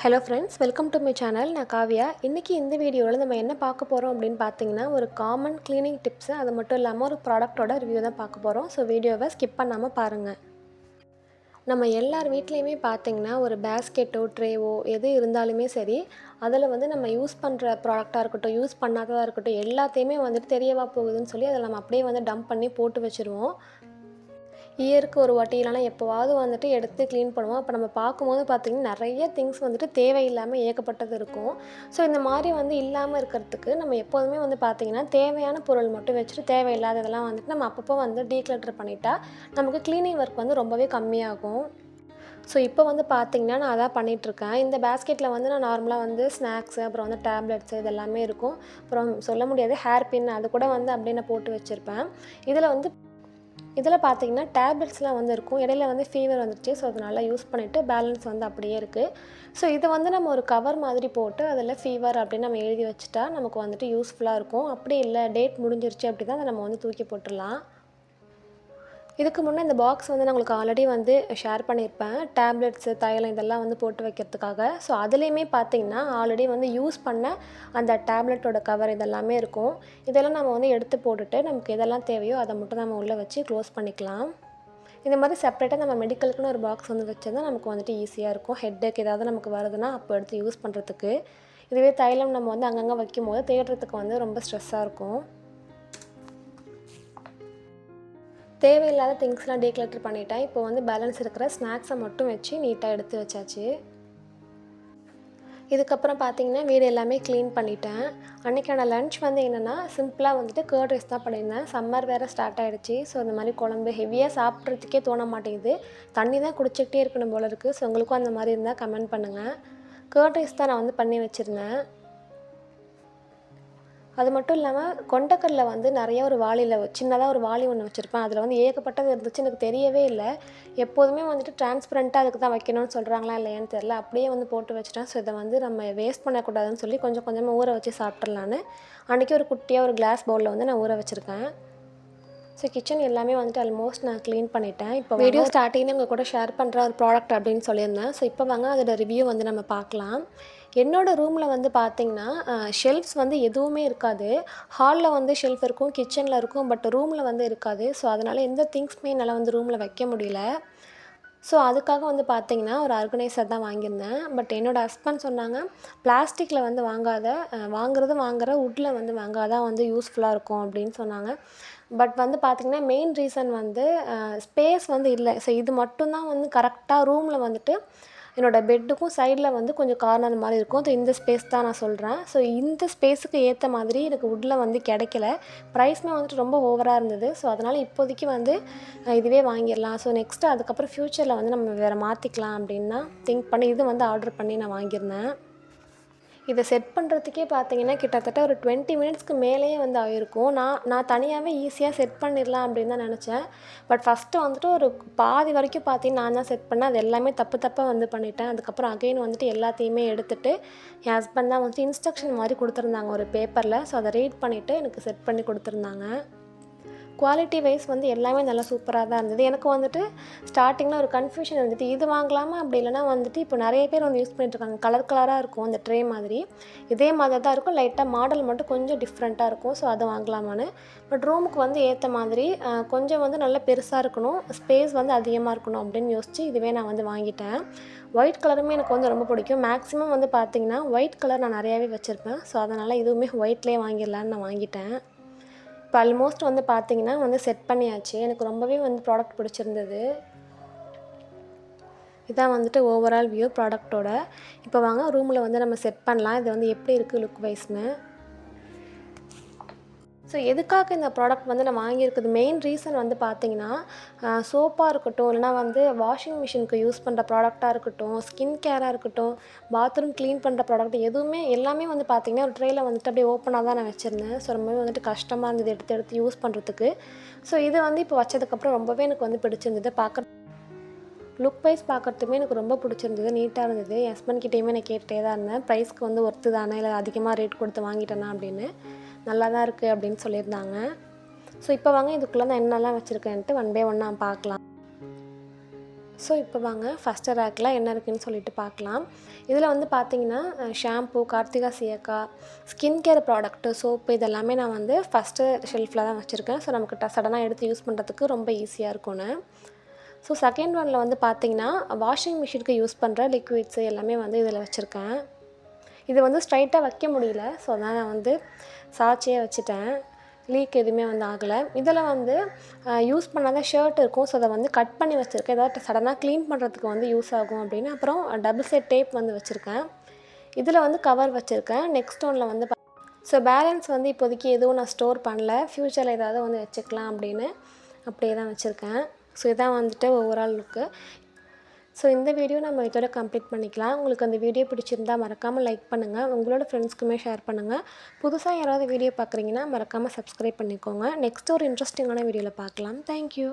Hello friends welcome to my channel நான் காவியா. இன்றைக்கி இந்த வீடியோவில் நம்ம என்ன பார்க்க போகிறோம் அப்படின்னு பார்த்தீங்கன்னா ஒரு காமன் க்ளீனிங் டிப்ஸு அது மட்டும் இல்லாமல் ஒரு ப்ராடக்டோட ரிவ்யூ தான் பார்க்க போகிறோம் ஸோ வீடியோவை ஸ்கிப் பண்ணாமல் பாருங்கள் நம்ம எல்லார் வீட்லேயுமே பார்த்தீங்கன்னா ஒரு பேஸ்கெட்டோ ட்ரேவோ எது இருந்தாலுமே சரி அதில் வந்து நம்ம யூஸ் பண்ணுற ப்ராடக்டாக இருக்கட்டும் யூஸ் பண்ணாததாக இருக்கட்டும் எல்லாத்தையுமே வந்துட்டு தெரியவா போகுதுன்னு சொல்லி அதை நம்ம அப்படியே வந்து டம்ப் பண்ணி போட்டு வச்சுருவோம். இயருக்கு ஒரு வாட்டி இல்லைனா எப்போவாவது வந்துட்டு எடுத்து க்ளீன் பண்ணுவோம். அப்போ நம்ம பார்க்கும்போது பார்த்திங்கன்னா நிறைய திங்ஸ் வந்துட்டு தேவையில்லாமல் ஏகப்பட்டது இருக்கும். ஸோ இந்த மாதிரி வந்து இல்லாமல் இருக்கிறதுக்கு நம்ம எப்போதுமே வந்து பார்த்திங்கன்னா தேவையான பொருள் மட்டும் வச்சுட்டு தேவையில்லாததெல்லாம் வந்துட்டு நம்ம அப்பப்போ வந்து டீக்ளட்டர் பண்ணிட்டா நமக்கு க்ளீனிங் ஒர்க் வந்து ரொம்பவே கம்மியாகும். ஸோ இப்போ வந்து பார்த்திங்கன்னா நான் அதான் பண்ணிகிட்ருக்கேன் இந்த பேஸ்கெட்டில் வந்து நான் நார்மலாக வந்து ஸ்நாக்ஸு அப்புறம் வந்து டேப்லெட்ஸு இதெல்லாமே இருக்கும். அப்புறம் சொல்ல முடியாது ஹேர் பின் அது கூட வந்து அப்படியே நான் போட்டு வச்சுருப்பேன். இதில் வந்து இதில் பார்த்தீங்கன்னா டேப்லெட்ஸ்லாம் வந்து இருக்கும். இடையில வந்து ஃபீவர் வந்துடுச்சு ஸோ அது நல்லா யூஸ் பண்ணிவிட்டு பேலன்ஸ் வந்து அப்படியே இருக்குது ஸோ இதை வந்து நம்ம ஒரு கவர் மாதிரி போட்டு அதில் ஃபீவர் அப்படின்னு நம்ம எழுதி வச்சுட்டா நமக்கு வந்துட்டு யூஸ்ஃபுல்லாக இருக்கும். அப்படி இல்லை டேட் முடிஞ்சிருச்சு அப்படி தான் அதை நம்ம வந்து தூக்கி போட்டுடலாம். இதுக்கு முன்னே இந்த பாக்ஸ் வந்து நான் உங்களுக்கு ஆல்ரெடி வந்து ஷேர் பண்ணியிருப்பேன். டேப்லெட்ஸு தைலம் இதெல்லாம் வந்து போட்டு வைக்கிறதுக்காக. ஸோ அதுலேயுமே பார்த்தீங்கன்னா ஆல்ரெடி வந்து யூஸ் பண்ண அந்த டேப்லெட்டோட கவர் இதெல்லாமே இருக்கும். இதெல்லாம் நம்ம வந்து எடுத்து போட்டுட்டு நமக்கு எதெல்லாம் தேவையோ அதை மட்டும் நம்ம உள்ளே வச்சு க்ளோஸ் பண்ணிக்கலாம். இந்த மாதிரி செப்பரேட்டாக நம்ம மெடிக்கலுக்குன்னு ஒரு பாக்ஸ் வந்து வச்சா நமக்கு வந்துட்டு ஈஸியாக இருக்கும். ஹெட்டேக் ஏதாவது நமக்கு வருதுன்னா அப்போ எடுத்து யூஸ் பண்ணுறதுக்கு இதுவே தைலம் நம்ம வந்து அங்கங்கே வைக்கும் போது தேடுறதுக்கு வந்து ரொம்ப ஸ்ட்ரெஸ்ஸாக இருக்கும். தேவையில்லாத திங்ஸ்லாம் டீக்ளட்டர் பண்ணிட்டேன் இப்போ வந்து பேலன்ஸ் இருக்கிற ஸ்நாக்ஸை மட்டும் வச்சு நீட்டாக எடுத்து வச்சாச்சு. இதுக்கப்புறம் பார்த்தீங்கன்னா வீடு எல்லாமே க்ளீன் பண்ணிட்டேன். அன்றைக்கான லன்ச் வந்து என்னென்னா சிம்பிளாக வந்துட்டு கேர்ட் ரைஸ் தான் பண்ணியிருந்தேன். சம்மர் வேறு ஸ்டார்ட் ஆகிடுச்சு ஸோ இந்த மாதிரி குழம்பு ஹெவியாக சாப்பிட்றதுக்கே தோண மாட்டேங்குது. தண்ணி தான் குடிச்சிக்கிட்டே இருக்கணும் போல இருக்குது ஸோ உங்களுக்கும் அந்த மாதிரி இருந்தால் கமெண்ட் பண்ணுங்கள் கேர்ட் ரைஸ் தான் நான் வந்து பண்ணி வச்சுருந்தேன். அது மட்டும் இல்லாமல் கொண்டக்கடலை வந்து நிறைய ஒரு வாளியில் சின்னதாக ஒரு வாளி ஒன்று வச்சுருப்பேன். அதில் வந்து ஏகப்பட்டது இருந்துச்சு. எனக்கு தெரியவே இல்லை. எப்போதுமே வந்துட்டு டிரான்ஸ்பரண்ட்டாக அதுக்கு தான் வைக்கணும்னு சொல்கிறாங்களா இல்லையான்னு தெரில அப்படியே வந்து போட்டு வச்சுட்டேன். ஸோ இதை வந்து நம்ம வேஸ்ட் பண்ணக்கூடாதுன்னு சொல்லி கொஞ்சம் கொஞ்சமாக ஊற வச்சு சாப்பிட்றலான்னு அன்றைக்கி ஒரு குட்டியாக ஒரு கிளாஸ் பவுலில் வந்து நான் ஊற வச்சுருக்கேன். ஸோ கிச்சன் எல்லாமே வந்துட்டு ஆல்மோஸ்ட் நான் க்ளீன் பண்ணிட்டேன். இப்போ வீடியோ ஸ்டார்டிங்னு உங்கள் கூட ஷேர் பண்ணுற ஒரு ப்ராடக்ட் அப்படின்னு சொல்லியிருந்தேன். ஸோ இப்போ வாங்க அதோட ரிவ்யூ வந்து நம்ம பார்க்கலாம். என்னோடய ரூமில் வந்து பார்த்திங்கன்னா ஷெல்ஃப்ஸ் வந்து எதுவுமே இருக்காது. ஹாலில் வந்து ஷெல்ஃப் இருக்கும் கிச்சனில் இருக்கும் பட் ரூமில் வந்து இருக்காது. ஸோ அதனால் எந்த திங்ஸுமே என்னால் வந்து ரூமில் வைக்க முடியல. ஸோ அதுக்காக வந்து பார்த்திங்கன்னா ஒரு ஆர்கனைசர் தான் வாங்கியிருந்தேன். பட் என்னோடய ஹஸ்பண்ட் சொன்னாங்க பிளாஸ்டிக்கில் வந்து வாங்காத வாங்குறது வாங்குற வுட்டில் வந்து வாங்காதான் வந்து யூஸ்ஃபுல்லாக இருக்கும் அப்படின்னு சொன்னாங்க. பட் வந்து பார்த்திங்கன்னா மெயின் ரீசன் வந்து ஸ்பேஸ் வந்து இல்லை. ஸோ இது மட்டும்தான் வந்து கரெக்டாக ரூமில் வந்துட்டு என்னோடய பெட்டுக்கும் சைடில் வந்து கொஞ்சம் கார்னர் மாதிரி இருக்கும். ஸோ இந்த ஸ்பேஸ் தான் நான் சொல்கிறேன் ஸோ இந்த ஸ்பேஸுக்கு ஏற்ற மாதிரி எனக்கு உட்டில் வந்து கிடைக்கல. ப்ரைஸுமே வந்துட்டு ரொம்ப ஓவராக இருந்தது. ஸோ அதனால் இப்போதைக்கு வந்து இதுவே வாங்கிடலாம். ஸோ நெக்ஸ்ட்டு அதுக்கப்புறம் ஃப்யூச்சரில் வந்து நம்ம வேறு மாற்றிக்கலாம் அப்படின்னா திங்க் பண்ணி இது வந்து ஆர்டர் பண்ணி நான் வாங்கியிருந்தேன். இதை செட் பண்ணுறதுக்கே பார்த்தீங்கன்னா கிட்டத்தட்ட ஒரு டுவெண்ட்டி மினிட்ஸ்க்கு மேலேயே வந்து ஆகிருக்கும் நான் நான் தனியாகவே ஈஸியாக செட் பண்ணிடலாம் அப்படின்னு தான் நினச்சேன். பட் ஃபஸ்ட்டு வந்துட்டு ஒரு பாதி வரைக்கும் பார்த்தீங்கன்னா நான் தான் செட் பண்ணேன். அது எல்லாமே தப்பு தப்பாக வந்து பண்ணிட்டேன். அதுக்கப்புறம் அகைன் வந்துட்டு எல்லாத்தையுமே எடுத்துகிட்டு என் ஹஸ்பண்ட் தான் வந்துட்டு இன்ஸ்ட்ரக்ஷன் மாதிரி கொடுத்துருந்தாங்க ஒரு பேப்பரில் ஸோ அதை ரீட் பண்ணிவிட்டு எனக்கு செட் பண்ணி கொடுத்துருந்தாங்க. குவாலிட்டி வைஸ் வந்து எல்லாமே நல்லா சூப்பராக தான் இருந்தது. எனக்கு வந்துட்டு ஸ்டார்டிங்கில் ஒரு கன்ஃபியூஷன் இருந்துட்டு இது வாங்கலாமா? அப்படி இல்லைனா வந்துட்டு இப்போ நிறைய பேர் வந்து யூஸ் பண்ணிட்டுருக்காங்க கலர் கலராக இருக்கும் அந்த ட்ரே மாதிரி. இதே மாதிரி தான் இருக்கும். லைட்டாக மாடல் மட்டும் கொஞ்சம் டிஃப்ரெண்ட்டாக இருக்கும். ஸோ அதை வாங்கலாமான்னு. பட் ரூமுக்கு வந்து ஏற்ற மாதிரி கொஞ்சம் வந்து நல்லா பெருசாக இருக்கணும். ஸ்பேஸ் வந்து அதிகமாக இருக்கணும் அப்படின்னு யோசிச்சு இதுவே நான் வந்து வாங்கிட்டேன். ஒயிட் கலருமே எனக்கு வந்து ரொம்ப பிடிக்கும். மேக்ஸிமம் வந்து பார்த்திங்கன்னா ஒயிட் கலர் நான் நிறையாவே வச்சுருப்பேன். ஸோ அதனால் இதுவுமே ஒயிட்லேயே வாங்கிடலான்னு நான் வாங்கிட்டேன். இப்போ ஆல்மோஸ்ட் வந்து பார்த்தீங்கன்னா வந்து செட் பண்ணியாச்சு. எனக்கு ரொம்பவே வந்து ப்ராடக்ட் பிடிச்சிருந்தது. இதான் வந்துட்டு ஓவரால் வியூ ப்ராடக்ட்டோட இப்போ வாங்க ரூமில் வந்து நம்ம செட் பண்ணலாம். இது வந்து எப்படி இருக்குது லுக் வைஸ்னு ஸோ எதுக்காக இந்த ப்ராடக்ட் வந்து நான் வாங்கியிருக்குது? மெயின் ரீசன் வந்து பார்த்தீங்கன்னா சோப்பாக இருக்கட்டும் இல்லைனா வந்து வாஷிங் மிஷினுக்கு யூஸ் பண்ணுற ப்ராடக்டாக இருக்கட்டும் ஸ்கின் கேராக இருக்கட்டும் பாத்ரூம் க்ளீன் பண்ணுற ப்ராடக்ட் எதுவுமே எல்லாமே வந்து பார்த்திங்கன்னா ஒரு ட்ரேயில் வந்துட்டு அப்படியே ஓப்பனாக தான் நான் வச்சுருந்தேன். ஸோ ரொம்பவே வந்துட்டு கஷ்டமாக இருந்தது எடுத்து எடுத்து யூஸ் பண்ணுறதுக்கு ஸோ இது வந்து இப்போ வச்சதுக்கப்புறம் ரொம்பவே எனக்கு வந்து பிடிச்சிருந்தது. பார்க்க லுக் வைஸ் பார்க்குறதுமே எனக்கு ரொம்ப பிடிச்சிருந்தது. நீட்டாக இருந்தது. என் ஹஸ்பண்ட் கிட்டேயுமே நான் கேட்டுகிட்டே தான் இருந்தேன். ப்ரைஸ்க்கு வந்து ஒர்த்து தானே? இல்லை அதிகமாக ரேட் கொடுத்து வாங்கிட்டேனா அப்படின்னு. நல்லா தான் இருக்குது அப்படின்னு சொல்லியிருந்தாங்க. ஸோ இப்போ வாங்க இதுக்குள்ளே நான் என்னெல்லாம் வச்சுருக்கேன்ட்டு ஒன் பை ஒன்னாக பார்க்கலாம். ஸோ இப்போ வாங்க ஃபஸ்ட்டு ரேக்கில் என்ன இருக்குதுன்னு சொல்லிட்டு பார்க்கலாம். இதில் வந்து பார்த்தீங்கன்னா shampoo Karthika சியக்கா skin care product soap இதெல்லாமே நான் வந்து ஃபஸ்ட்டு ஷெல்ஃபில் தான் வச்சுருக்கேன். ஸோ நமக்கு சடனாக எடுத்து யூஸ் பண்ணுறதுக்கு ரொம்ப ஈஸியாக இருக்கும்னு. ஸோ செகண்ட் ஒனில் வந்து பார்த்தீங்கன்னா வாஷிங் மிஷினுக்கு யூஸ் பண்ணுற லிக்விட்ஸு எல்லாமே வந்து இதில் வச்சுருக்கேன். இது வந்து ஸ்ட்ரைட்டாக வைக்க முடியல. ஸோ அதனால் நான் வந்து சாட்சியே வச்சுட்டேன். லீக் எதுவுமே வந்து ஆகலை. இதில் வந்து யூஸ் பண்ணாத ஷர்ட் இருக்கும். ஸோ அதை வந்து கட் பண்ணி வச்சுருக்கேன். ஏதாவது சடனாக க்ளீன் பண்ணுறதுக்கு வந்து யூஸ் ஆகும் அப்படின்னு. அப்புறம் டபுள் சைட் டேப் வந்து வச்சுருக்கேன். இதில் வந்து கவர் வச்சுருக்கேன். நெக்ஸ்ட் ஒனில் வந்து ஸோ பேலன்ஸ் வந்து இப்போதைக்கு எதுவும் நான் ஸ்டோர் பண்ணல. ஃப்யூச்சரில் ஏதாவது வந்து வச்சுக்கலாம் அப்படின்னு அப்படியே தான் வச்சுருக்கேன். ஸோ இதான் வந்துட்டு ஓவரால் லுக்கு ஸோ இந்த வீடியோ நம்ம இதோட கம்ப்ளீட் பண்ணிக்கலாம். உங்களுக்கு அந்த வீடியோ பிடிச்சிருந்தா மறக்காமல் லைக் பண்ணுங்கள் உங்களோட ஃப்ரெண்ட்ஸ்க்குமே ஷேர் பண்ணுங்கள் புதுசாக யாராவது வீடியோ பார்க்குறீங்கன்னா மறக்காமல் சப்ஸ்கிரைப் பண்ணிக்கோங்க. நெக்ஸ்ட் ஒரு இன்ட்ரெஸ்டிங்கான வீடியோவில் பார்க்கலாம். தேங்க்யூ